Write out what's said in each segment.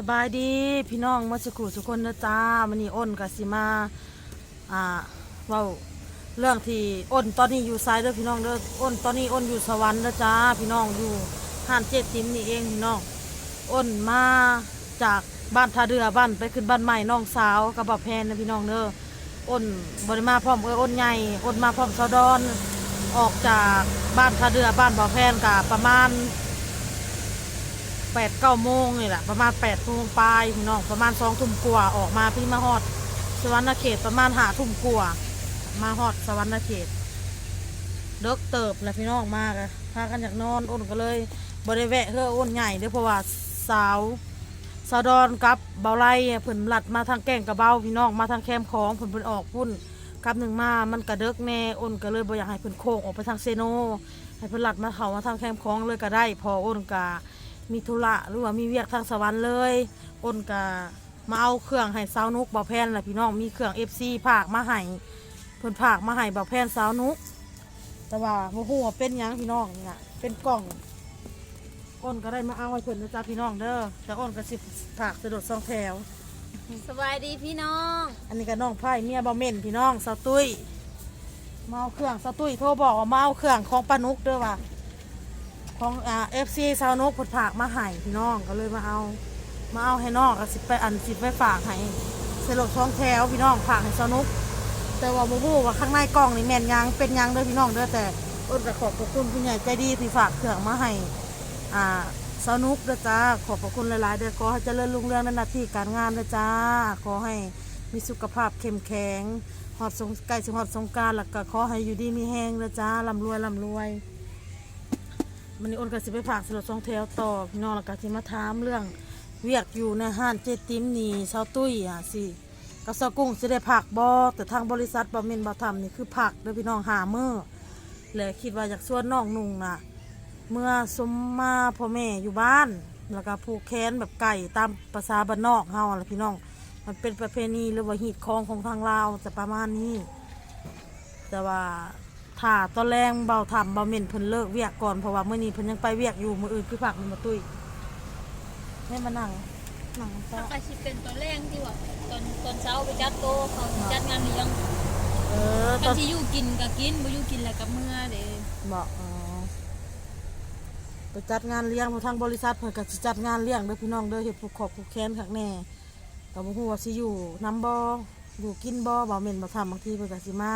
สบายดีพี่น้องมื่อสักครู่ทุกคนนะจ้ามันนี่อ้นกับสิมาอ่าว้าเรื่องที่อ้นตอนนี้อยู่ไซด์เด้อพี่น้องเด้ออ้นตอนนี้อ้นอยู่สวรรค์นะจ้าพี่น้องอยู่ห้านเจ็ดติมนี่เองพี่น้องอ้นมาจากบ้านท่าเรือบ้านไปขึ้นบ้านใหม่น้องสาวกับบ่าวแพนนะพี่น้องเด้ออ้นบริมาพร้อมเอออ้นใหญ่อ้นมาพร้อมสาวดอน ออกจากบ้านท่าเรือบ้านบ่าวแพนกับประมาณ แปดเก้าโมงนี่แหละประมาณแปดโมงปลายพี่น้องประมาณสองทุ่มกว่าออกมาพี่มาฮอด สวรรณเขตประมาณหาทุ่มกว่ามาฮอดสวรรณเขตเด็กเติบนะพี่น้องมากอะพากันอยากนอนอ้นก็เลยบริแวะเพื่ออ้นใหญ่ด้อเพราะว่าสาวสาวดอนกับเบาไล่เพิ่นหลัดมาทางแก่งกระเบ้าพี่น้องมาทางแคมของเพิ่นเพิ่นออกพุ่นกับหนึ่งมา มันกระเดกแน่อ้นก็เลยบ่อยากให้เพิ่นโค้งออกไปทางเซโนให้เพิ่นหลัดมาเขามาทางแคมของเลยก็ได้ พออ้นกา มีธุระหรือว่ามีเวียกทางสวรรค์เลยอ้นก็มาเอาเครื่องให้สาวนุกบ่าวแพนแหละพี่น้องมีเครื่อง FC ผากมาให้เพิ่นผากมาให้บ่าวแพนสาวนุก แต่ว่าบ่ฮู้ว่าเป็นหยังพี่น้องเนี่ยเป็นกล่องอ้นก็ได้มาเอาให้เพิ่นนะจ๊ะพี่น้องเด้อแต่อ้นก็สิผากสะดุดสองแถว สบายดีพี่น้อง อันนี้ก็น้องไผ่เมียบ่าวเม่นพี่น้องสาวตุ้ยมาเอาเครื่องสาวตุ้ยโทรบอกว่ามาเอาเครื่องของปานุกเด้อว่ะ ของอ่าเอฟซีซาวนกผดผากมาให้พี่น้องก็เลยมาเอา มาเอาให้น้องก็สิไปอันสิไปฝากให้เสลดท้องแถวพี่น้องฝากให้ซาวนกแต่ว่าบูบูว่าข้างในกล่องนี่แม่นยังเป็นยังเด้อพี่น้องเด้อแต่อ้นก็ขอบพระคุณผู้ใหญ่ใจดีที่ฝากเครื่องมาให้อ่าซาวนุกเด้อจ้าขอบพระคุณหลายๆเด้อขอให้เจริญรุ่งเรืองในหน้าที่การงานเด้อจ้าขอให้มีสุขภาพเข้มแข็งหอดสงใกล้สิหอดสงการแล้วก็ขอให้อยู่ดีมีแห้งเด้อจ้าร่ำรวยร่ำรวย มันนี้อ้นก็สิไปฝากสลดสองแถวต่อพี่น้องแล้วก็สิมาถามเรื่องเวียกอยู่ในห้านเจติมนี่เซาตุ้ยอะสิกับเซากุ้งสิได้ผักบอแต่ทางบริษัทบะเมนบะทำนี่คือผักเด้อพี่น้องหาเมื่อและคิดว่าอยากชวนน้องนุ่งน่ะ เมื่อสมมาพ่อแม่อยู่บ้าน แล้วก็ผูกแขนแบบไก่ตามภาษาบ้านนอกเฮาล่ะพี่น้อง มันเป็นประเพณีหรือว่าฮีตคองของทางลาวจะประมาณนี้ แต่ว่า ถ้าตอนแรงเบาทำเบาเม่นเพิ่นเลิกเวียกก่อนเพราะว่ามื้อนี้เพิ่นยังไปเวียกอยู่มื้ออื่นคือผักมันมาตุ้ยให้มานั่งนั่งซะอาชีพเป็นตอนแรกที่ว่าตอนตอนเช้าไปจัดโตะเขาจัดงานเลี้ยงเออตกัอนนที่อยู่กินก็กินบ่อยู่กินแล้วก็เมื่อเด้บอกอ๋อไปจัดงานเลี้ยงทางบริษัทเพิ่นก็สิจัดงานเลี้ยงเด้อพี่น้องเด้อเฮ็ดผูกขอบผูกแขนคักแน่ก็บ่ฮู้ว่าสิอยู่น้ำบ่อยู่กินบ่บ่แม่นบ่ทำบางทีเพิ่นก็สิมา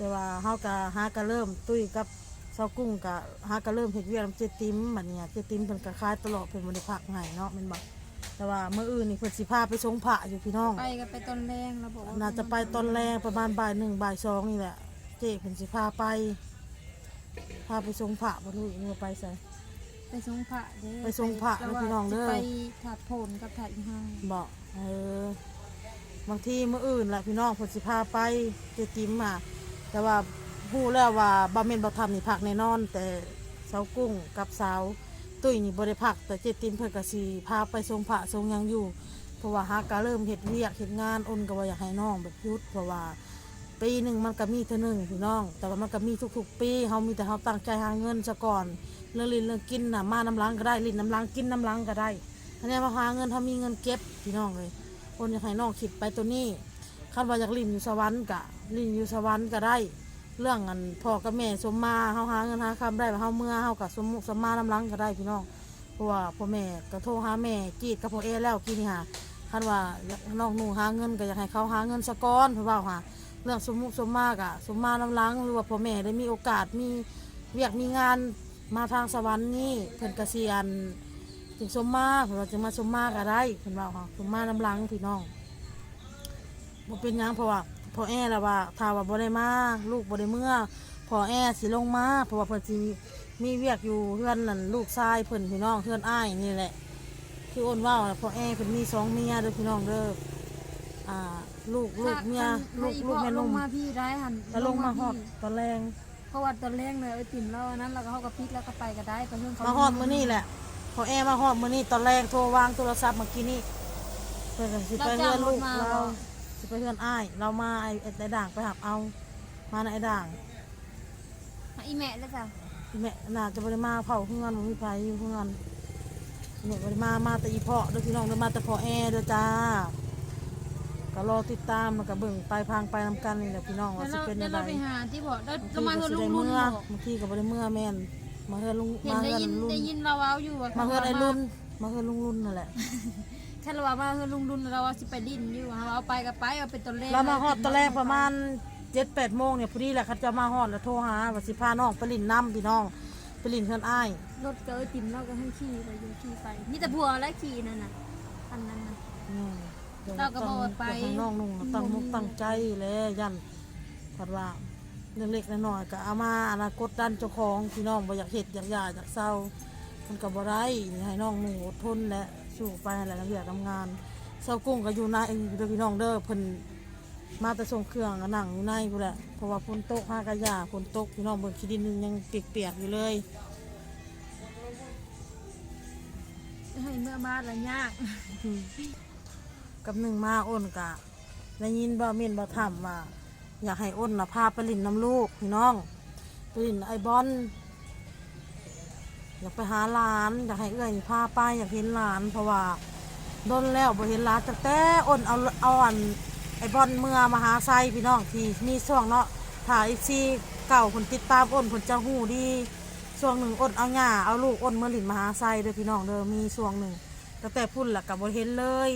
แต่ว่าเฮาก็หาก็เริ่มตุ้ยกับเซากุ้งก็หาก็เริ่มเฮ็ดเวียกนำเจติมบัดเนี้ยเจติมเพิ่นก็ขายตลอดเพิ่นบ่ได้พักให้เนาะแม่นบ่แต่ว่ามื้ออื่นนี่เพิ่นสิพาไปชงพระอยู่พี่น้อง ไปก็ไปตอนแรงแล้วบอกว่าน่าจะไปตอนแรกประมาณบ่ายหนึ่งบ่ายสองนี่แหละ เจ๊เพิ่นสิพาไป พาไปชงพระบ่รู้อีกว่าไปไส ไปส่งพระเด้ไปส่งพระเด้อพี่น้องเด้อ ไปถาดโผลกับถาดอีห้างบอกเออบางทีมื้ออื่นแหละพี่น้องเพิ่นสิพาไปเจติมอะ แต่ว่าฮู้แล้วว่าบ่แม่นบ่ทำนี่พักแน่นอน แต่เสากุ้งกับสาวตุ้ยนี่บ่ได้พัก แต่เจติมเพิ่นก็สิพาไปส่งพระส่งยังอยู่เพราะว่าหากก็เริ่มเฮ็ดเวียกเฮ็ดงานอนก็ว่าอยากให้น้องแบบยุดเพราะว่าปีหนึ่งมันก็มีเท่านึงพี่น้อง แต่ว่ามันก็มีทุกๆ ปีเฮามีแต่เฮาตั้งใจหาเงินซะก่อนเรื่องลินเรื่องกินน่ะมาน้ำล้างก็ได้ลินน้ำล้างกินน้ำล้างก็ได้อันนี้มาหาเงินถ้ามีเงินเก็บพี่น้องเลยคนอยากให้น้องคิดไปตัวนี้ คันว่าอยากลินอยู่สวรรค์กะลินอยู่สวรรค์ก็ได้ เรื่องอันพ่อกับแม่สมมาเฮาหาเงินหาคำได้เฮาเมื่อเฮากับสมมุกสมมาน้ำล้างก็ได้พี่น้องเพราะว่าพ่อแม่ก็โทรหาแม่จีดกับพ่อเอแล้วกินนี่ค่ะคันว่าน้องหนูหาเงินก็อยากให้เขาหาเงินสะก้อนเพราะว่าค่ะเรื่องสมมุกสมมากอะสมมาน้ำล้างหรือว่าพ่อแม่ได้มีโอกาสมีเวียกมีงานมาทางสวรรค์นี่เพิ่นกเษียนจึงสมมาเพิ่นว่าจึงมาสมมาก็ได้เพิ่นว่าค่ะสมมาน้ำล้างพี่น้อง บ่เป็นหยังเพราะว่าพ่อแอ่ละว่าถ้าว่าบ่ได้มาลูกบ่ได้เมื่อพ่อแอ่สิลงมาเพราะว่าเพิ่นสิมีเวียกอยู่เพื่อนนั่นลูกชายเพิ่นพี่น้องเพื่อนอ้ายนี่แหละที่อ้นเว่าน่ะพ่อแอ่เพิ่นมีสองเมียเด้อพี่น้องเด้ออ่าลูกลูกเมียลูกลูกแม่ลนุ่งมมาพี่ได้หันแล้วลงมาหอดตอนแรงเพราะว่าตอนแรกเลยไอ้ติ่มเราอันนั้นแล้วก็เขาก็พลิกแล้วก็ไปก็ได้ไปเพื่อนเขามาหอดมื้อนี่แหละพอแอร์มาหอดมื้อนี่ตอนแรกโทรวางโทรศัพท์เมื่อกี้นี่เพื่อนก็สิไปเพื่อนลูกเรา สิไปเพื่อนอ้าย เรามาไอ้ไอ้ด่างไปหับเอา มาในไอ้ด่างอีแม่แล้วจ้ะแม่น่าจะบริมาเผาเพื่อนมันมีไผอยู่เพื่อนเนี่ยบ่ได้มามาแต่อีเพาะเด้อพี่น้องเด้อมาแต่พอแอร์เด้อจ้าก็รอติดตามแล้วก็เบิ่งไปพังไปนํกันนี่แหละพี่น้องว่าแล้วสิเราเป็นแล้ยัวงไงเราไปหาที่บอกแล้วบางเรามาทีเฮืก็อนสิลุงได้รุ่นเมื่อบอกบางทีก็บ่ได้เมื่อแม่นมาเฮือนลุงเห็นมาได้เฮือนยินลุงได้ยินเราเอาอยู่ว่มาเฮือนไอ้รุ่นมาเฮือนลุงรุ่นนั่นแหละ แค่เราว่ามาเฮือนลุงรุ่นเราว่าสิไปดิ้นอยู่เราเอาไปกับไปเอาเป็นตัวเลขเรามาฮอดตอนแรกประมาณ7-8โมงเนี่ยพอดีแหละเขาจะมาฮอดแล้วโทรหาว่าสิพาน้องไปลินน้ำพี่น้องไปลินเฮือนอ้ายรถเกิดติ่มเราก็ให้ขี่ไปอยู่ขี่ไปนี่แต่ผัวและขี่นั่นน่ะอันนั้นน่ะ อืมดี๋ยวเราก็บอกว่าไป ต้องน้องนุ่งตั้งมุกตั้งใจแล้วยันพัดว่าเรื่องเล็กน้อยๆก็เอามาอนาคตด้านเจ้าของพี่น้องบ่อยากเห็ดอยากหย่าอยากเศร้ามันก็บ่ได้นี่ให้น้องนุ่งอดทนและ สู้ไปแหละนักเรียนทำงานเศร้ากุ้งก็อยู่ในเด้อพี่น้องเด้อเพิ่นมาแต่ส่งเครื่องก็นั่งอยู่ในพู่นแหละเพราะว่าฝนตกหากระยาฝนตกพี่น้องเบิ่งขี้ดินยังเปียกๆอยู่เลยให้เมื่อบ้านละยาก กับหนึ่งมาอ้นกะได้ยินบ่เม่นบ่ถามว่าอยากให้อ้นนะพาไปลินน้ำลูกพี่น้องไปลินไอบอล อยากไปหาหลานอยากให้เอื้อยพาไปอยากเห็นหลาน เพราะว่าโดนแล้วบ่เห็นหลานจักแต่อ้นเอาเอาอันไอบอลเมื่อมาหาไซพี่น้องที่มีช่วงเนาะถ่ายซีเก่าคนติดตามอ้นคนจะหูดีช่วงหนึ่งอ้นเอาหญ้าเอาลูกอ้นเมื่อลินมาหาไซเด้อพี่น้องเด้อมีช่วงหนึ่งตั้งแต่พุ่นละกับบ่เห็นเลย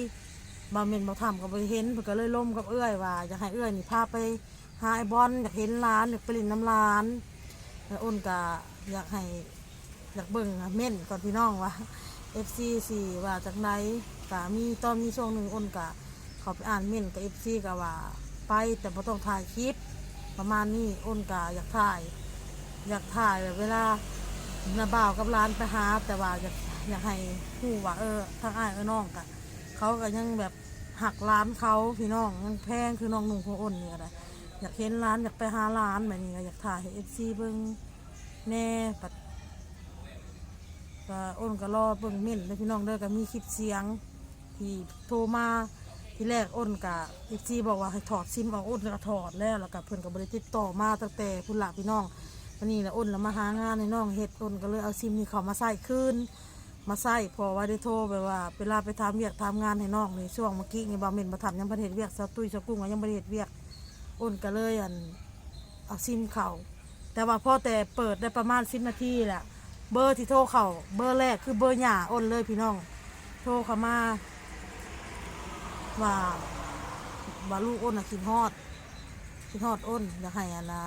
บาเมนบาทำกับบเห็นเพิ่นก็เลยล่มกับเอื้อยว่าอยากให้เอื้อยนี่พาไปหาไอ้บอลอยากเห็นร้านอยากไปลินน้ำร้านแล้วอ้นก็อยากให้ อยากเบิ่งอะเม่นก่อนพี่น้องว่า FC สี่ว่าจากไหนก็มีตอนมีช่วงหนึ่งอ้นก็เขาไปอ่านเม่นกับ FC ก็ว่าไปแต่บ่ต้องถ่ายคลิป ประมาณนี้อ้นก็อยากถ่าย อยากถ่ายแบบเวลานาบ่าวกับร้านไปหา แต่ว่าอยากอยากให้ผู้ว่าเออทางอ้ายเออน้องกะเขาก็ยังแบบหักร้านเขาพี่น้องยังแพงคือน้องหนุ่มของอ้นเนี่ยอะไรอยากเห็นร้านอยากไปหาร้านแบบนี้ก็อยากถ่ายให้เอฟซีเบิ้งแน่ปัด ก็อ้นก็รอเบิ้งเม่นแล้วพี่น้องเด้อก็มีคลิปเสียง ที่โทรมาที่แรกอ้นกับเอฟซีบอกว่าให้ถอดซิมออกอ้นก็ถอดแล้วแล้วก็เพิ่อนก็บบริติดต่อมาตั้งแต่พุ่นละพี่น้องวันนี้แหละอ้นแล้วมาหางานในน้องเฮ็ดอ้นก็เลยเอาซิมนี้เขามาใส่คืนมาใส่พอว่าได้โทรไปว่าเวลาไปทำเวียกทำงานให้น้องในช่วงเมื่อกี้นี่บาเมนมาทำยังประเทศเวียกสตุ้ยสกุ้งยังประเทศเวียกอ้นก็เลยอันเอาซิมเขาแต่ว่าพ่อแต่เปิดได้ประมาณสิบนาทีแหละ เบอร์ที่โทรเขาเบอร์แรกคือเบอร์หย่าอ้นเลยพี่น้อง โทรเขามาว่าว่าลูกอ้นอะคิดฮอดคิดฮอดอ้นอยากให้อนนะ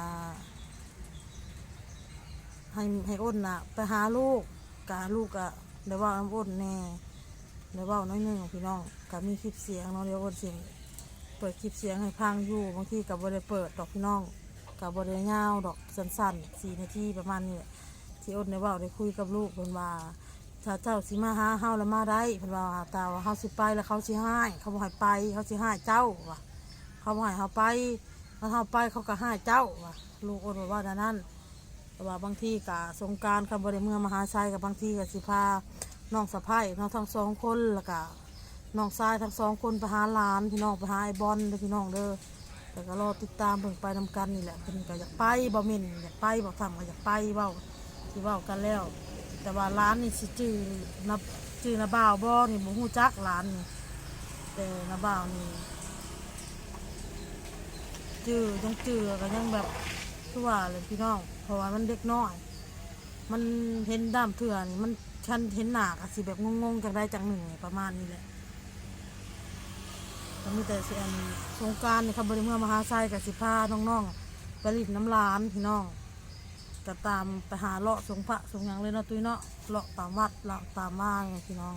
ให้ให้อ้นน่ะไปหาลูกกาลูกอะเดี๋ยวว่าอ้นแน่เดี๋ยวว่าน้อยหนึงพี่น้องกับมีคลิปเสียงเนาะเดี๋ยวอ้นเสียงเปิดคลิปเสียงให้พังอยู่บางทีกับบริเปิดดอกพี่น้องกับบริเงาดอกสั้นๆสี่นาทีประมาณนี้แหละ ที่อ้นได้เว่าได้คุยกับลูกเพิ่นว่าถ้าเจ้าสิมาหาเฮาแล้วมาได้เพิ่นว่าแต่ว่าเฮาสิไปแล้วเขาสิให้เขาบ่ให้ไปเขาสิให้เจ้าว่ะเขาบ่ให้เฮาไปถ้าเฮาไปเขาก็ให้เจ้าว่ะลูกอ้นบอกว่าดังนั้นแต่ว่าบางทีกะสงการคำบริเมืองมหาชัยกับบางทีกับสิพาน้องสะพ้ายน้องทั้งสองคนแล้วก็น้องชายทั้งสองคนไปหาหลานพี่น้องไปหาไอ้บอลเด้อพี่น้องเด้อแต่ก็รอติดตามเบิ่งไปนำกันนี่แหละเพิ่นก็อยากไปบ่เม่นอยากไปบ่ทำก็อยากไปเว้า สิเว้ากันแล้ว แต่ว่าร้านนี่สิจื้อนับจื้อนาบ่าวบ่นี่บ่ฮู้จักร้านนี่แต่นาบ่าวนี่จื้อยังจื้อก็ยังแบบคือว่าเลยพี่น้องเพราะว่ามันเด็กน้อย มันเห็นด้ามเถื่อนมันฉันเห็นหนากอะสิแบบงงๆจากได้จากหนึ่งประมาณนี้แหละก็มีแต่เสียนสงการในคำบริเมืองมหาไซกับสิพาน้องๆไปริดน้ำลานพี่น้อง ก็ตามไปหาเลาะสงพระสงหยังเลยเนาะตุ้ยเนาะเลาะตามวัดเลาะตามมาอย่างพี่น้อง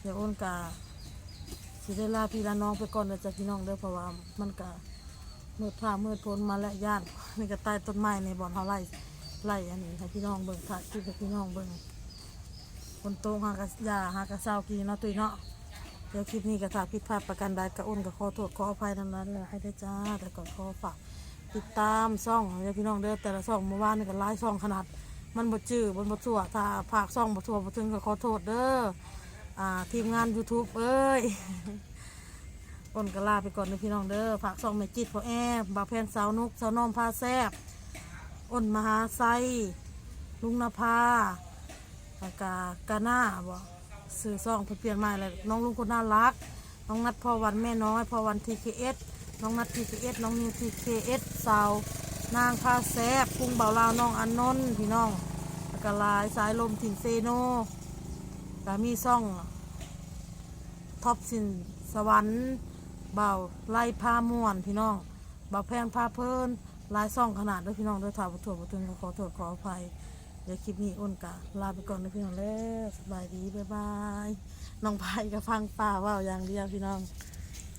เดี๋ยวอ้นกาสิได้ลาพี่ลาน้องไปก่อนเดี๋ยวจะพี่น้องเด้อเพราะว่ามันกะมืดผ้าเมืดพ้นมาและย่านนี่ก็ใต้ต้นไม้ในบ่อนเขาไล่ไล่อันนี้ให้พี่น้องเบิ่งถ่ายคลิปให้พี่น้องเบิ่งคนโตหากระยาหากระเศร้ากีเนาะตุ้ยเนาะเดี๋ยวคลิปนี้ก็ถ้าผิดพลาดประกันใดก็อ้นก็ขอโทษขออภัยทั้งนั้นเลยให้ได้จ้าแต่ก่อนขอฝาก ติดตามซ่องเดี๋ยวพี่น้องเด้อแต่ละซ่องเมื่อวานนี่ก็ไล่ซ่องขนาด มันบ่จื้อบนบ่ทั่วถ้าภาคซ่องบ่ทั่วบ่ถึงก็ขอโทษเด้ออ่าทีมงาน YouTube เอ้ยอ้นก็ลาไปก่อนนะพี่น้องเด้อฝากซองเมจิตพอแอบบาแพนสาวนุกสาวน้อมพาแซบอ้นมหาไซลุงนภาแล้วกากาหน้าบ่สื่อซ่องเพิ่นเปลี่ยนใหม่เลยน้องลุงคนน่ารัก น้องนัดพอวันแม่น้อยพอวันทีเคเอส น้องนัดทีเคเอสน้องนิวทีเคเอสสาวนางพาแซบกุ้งเบาลาวน้องอันนนท์พี่น้องก็หลายสายลมถิ่นเซโนก็มีซ่องท็อปสินสวรรค์เบาไล่พาม่วนพี่น้องเบาแพงพาเพลินลายซ่องขนาดด้วยพี่น้องด้วยถามประถวประทุนก็ขอโทษขออภัยเดี๋ยวคลิปนี้อ้นกะลาไปก่อนนะพี่น้องแล้วสบายดีบ๊ายบายน้องไผ่กับฟังป่าว่าอย่างเดียวพี่น้อง